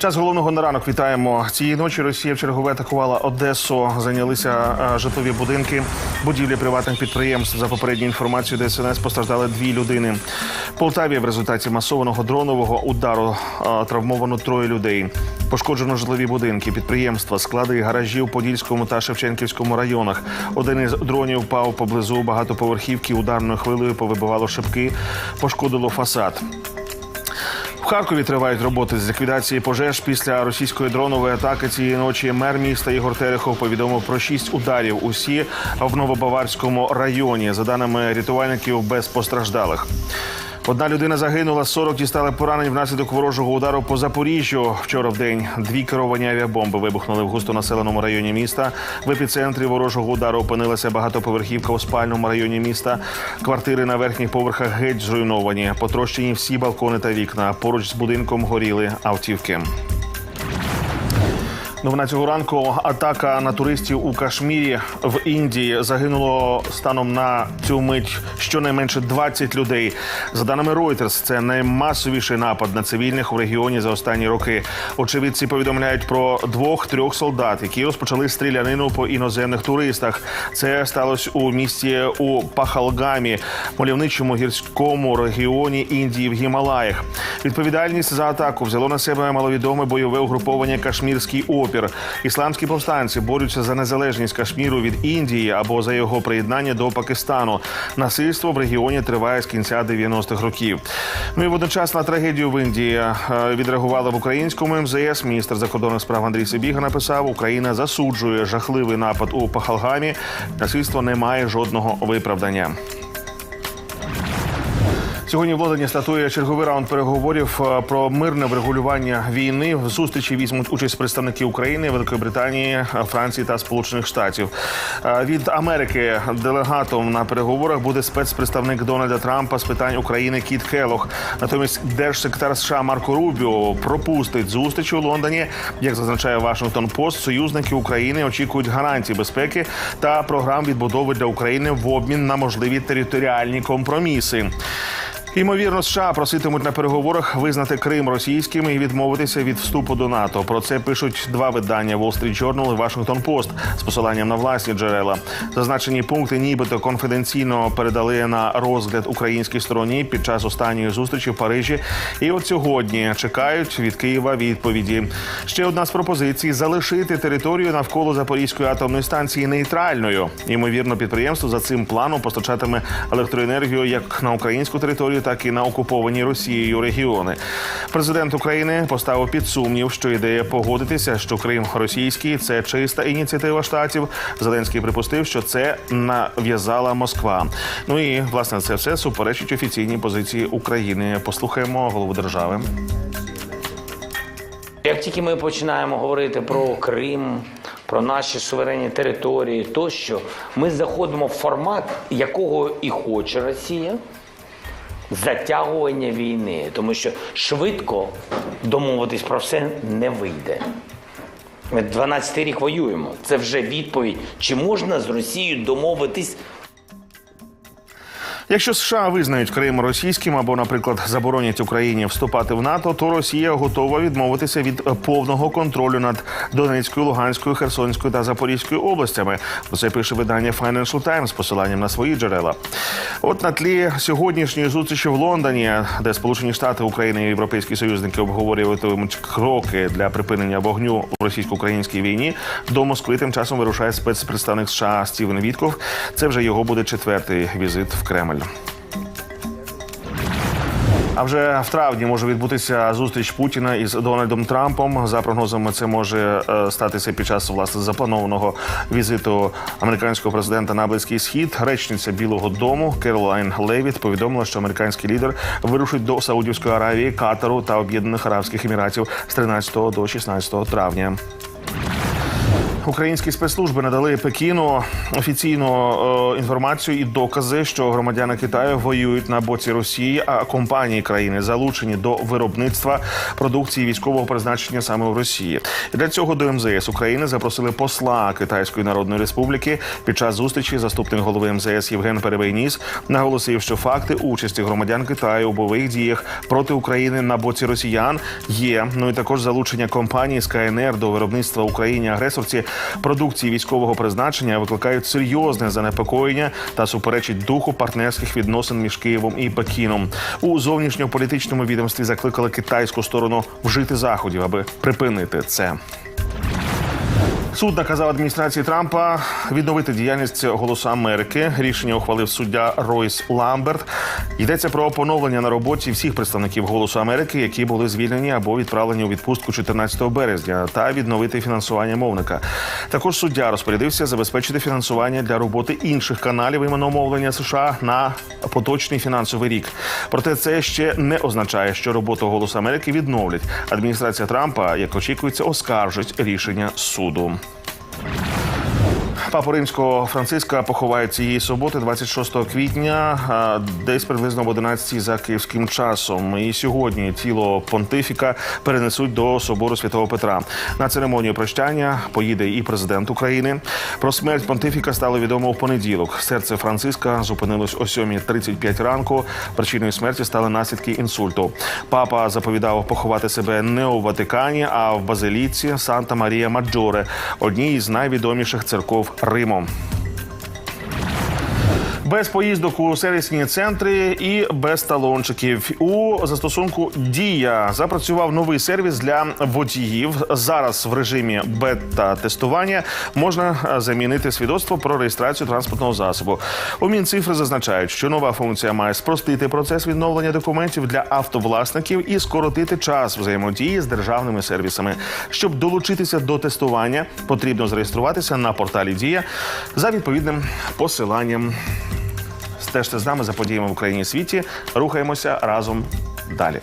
Час головного на ранок вітаємо. Цієї ночі Росія вчергове атакувала Одесу. Зайнялися житлові будинки, будівлі приватних підприємств. За попередньою інформацією ДСНС постраждали дві людини. В Полтаві в результаті масованого дронового удару травмовано троє людей. Пошкоджено житлові будинки, підприємства, склади, гаражі у Подільському та Шевченківському районах. Один із дронів впав поблизу багатоповерхівки. Ударною хвилею повибивало шибки, пошкодило фасад. Харкові тривають роботи з ліквідації пожеж після російської дронової атаки цієї ночі. Мер міста Ігор Терехов повідомив про шість ударів. Усі в Новобаварському районі. За даними рятувальників, без постраждалих. Одна людина загинула, 40 дістали поранень внаслідок ворожого удару по Запоріжжю. Вчора в день дві керовані авіабомби вибухнули в густонаселеному районі міста. В епіцентрі ворожого удару опинилася багатоповерхівка у спальному районі міста. Квартири на верхніх поверхах геть зруйновані. Потрощені всі балкони та вікна. Поруч з будинком горіли автівки. Новина цього ранку атака на туристів у Кашмірі в Індії загинуло станом на цю мить щонайменше 20 людей. За даними Reuters, це наймасовіший напад на цивільних у регіоні за останні роки. Очевидці повідомляють про двох-трьох солдат, які розпочали стрілянину по іноземних туристах. Це сталося у місті у Пахалгамі, мальовничому гірському регіоні Індії в Гімалаях. Відповідальність за атаку взяло на себе маловідоме бойове угруповання Кашмірський опір. Ісламські повстанці борються за незалежність Кашміру від Індії або за його приєднання до Пакистану. Насильство в регіоні триває з кінця 90-х років. Ну і водночас на трагедію в Індії е, відреагували в українському МЗС. Міністр закордонних справ Андрій Сибіга написав: Україна засуджує жахливий напад у Пахалгамі. Насильство не має жодного виправдання. Сьогодні в Лондоні стартує черговий раунд переговорів е, про мирне врегулювання війни. В зустрічі візьмуть участь представники України, Великої Британії, е, Франції та Сполучених Штатів. Е, Від Америки делегатом на переговорах буде спецпредставник Дональда Трампа з питань України Кіт Келох. Натомість держсекретар США Марко Рубіо пропустить зустріч у Лондоні. Як зазначає Вашингтон Пост, союзники України очікують гарантій безпеки та програм відбудови для України в обмін на можливі територіальні компроміси. Ймовірно, США проситимуть на переговорах визнати Крим російським і відмовитися від вступу до НАТО. Про це пишуть два видання Wall Street Journal і Washington Post з посиланням на власні джерела. Зазначені пункти, нібито конфіденційно передали на розгляд українській стороні під час останньої зустрічі в Парижі. І от сьогодні чекають від Києва відповіді. Ще одна з пропозицій залишити територію навколо Запорізької атомної станції нейтральною. Ймовірно, підприємство за цим планом постачатиме електроенергію як на українську територію, так і на окуповані Росією регіони. Президент України поставив під сумнів, що ідея погодитися, що Крим російський це чиста ініціатива штатів. Зеленський припустив, що це нав'язала Москва. Ну і власне це все суперечить офіційній позиції України. Послухаємо голову держави. Як тільки ми починаємо говорити про Крим, про наші суверенні території, тощо ми заходимо в формат, якого і хоче Росія. Затягування війни, тому що швидко домовитись про все не вийде. Ми 12 рік воюємо. Це вже відповідь, чи можна з Росією домовитись Якщо США визнають Крим російським або, наприклад, заборонять Україні вступати в НАТО, то Росія готова відмовитися від повного контролю над Донецькою, Луганською, Херсонською та Запорізькою областями. Це пише видання Financial Times з посиланням на свої джерела. От на тлі сьогоднішньої зустрічі в Лондоні, де Сполучені Штати, Україна і Європейські союзники обговорюватимуть кроки для припинення вогню в російсько-українській війні, до Москви тим часом вирушає спецпредставник США Стівен Вітков. Це вже його буде четвертий візит в Кремль. А вже в травні може відбутися зустріч Путіна із Дональдом Трампом. За прогнозами, це може е, статися під час власне запланованого візиту американського президента на близький схід. Речниця Білого Дому Керолайн Левіт повідомила, що американський лідер вирушить до Саудівської Аравії, Катару та Об'єднаних Арабських Еміратів з 13 до 16 травня. Українські спецслужби надали Пекіну офіційну е, інформацію і докази, що громадяни Китаю воюють на боці Росії, а компанії країни залучені до виробництва продукції військового призначення саме в Росії. І для цього до МЗС України запросили посла Китайської Народної Республіки. Під час зустрічі заступник голови МЗС Євген Перебейніс наголосив, що факти участі громадян Китаю у бойових діях проти України на боці росіян є. Ну і також залучення компанії з до виробництва Україні агресорці продукції військового призначення викликають серйозне занепокоєння та суперечить духу партнерських відносин між Києвом і Пекіном. У зовнішньополітичному відомстві закликали китайську сторону вжити заходів, аби припинити це. Суд наказав адміністрації Трампа відновити діяльність Голосу Америки. Рішення ухвалив суддя Ройс Ламберт. Йдеться про поновлення на роботі всіх представників Голосу Америки, які були звільнені або відправлені у відпустку 14 березня, та відновити фінансування мовника. Також суддя розпорядився забезпечити фінансування для роботи інших каналів іменомовлення США на поточний фінансовий рік. Проте це ще не означає, що роботу Голосу Америки відновлять. Адміністрація Трампа, як очікується, оскаржить рішення суду. Папу римського Франциска поховають цієї суботи, 26 квітня, десь приблизно об 11 за київським часом. І сьогодні тіло понтифіка перенесуть до собору святого Петра. На церемонію прощання поїде і президент України. Про смерть понтифіка стало відомо в понеділок. Серце Франциска зупинилось о 7.35 ранку. Причиною смерті стали наслідки інсульту. Папа заповідав поховати себе не у Ватикані, а в базиліці Санта Марія Маджоре, одній із найвідоміших церков Риму. Без поїздок у сервісні центри і без талончиків у застосунку Дія запрацював новий сервіс для водіїв. Зараз в режимі бета-тестування можна е, замінити свідоцтво про реєстрацію транспортного засобу. У Мінцифри зазначають, що нова функція має спростити процес відновлення документів для автовласників і скоротити час взаємодії з державними сервісами. Щоб долучитися до тестування, потрібно зареєструватися на порталі Дія за відповідним посиланням. Стежте з нами за подіями в Україні і світі. Рухаємося разом далі.